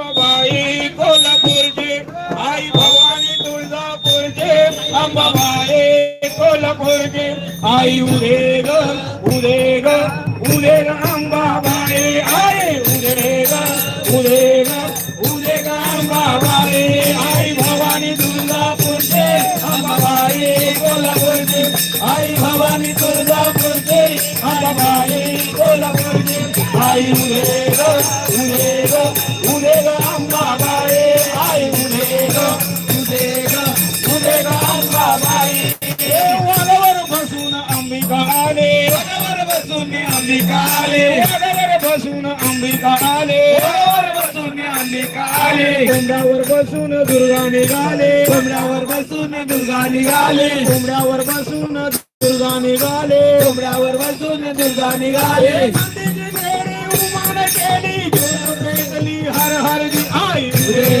अंबाबाई कोल्हापूरची आई भवानी तुळजापूरची अंबाबाई कोल्हापूरची आई उरे ग उरे ग उरे ग अंबाबाई आई उरे ग उरे ग उरे ग अंबाबाई आई भवानी तुळजापूरची अंबाबाई कोल्हापूरची आई भवानी तुळजापूरची अंबाबाई कोल्हापूरची आई उरे ग उरे ग आले वाघावर बसून अंबिका आले बसून अंबिका आले बसून अंबिका आले कोंबड्यावर बसून दुर्गा निघाले. कोंबड्यावर बसून दुर्गा निघाले. कोंबड्यावर बसून दुर्गा निघाले. कोंबड्यावर बसून दुर्गा निघाले. उमान केली. हर हर जी आई.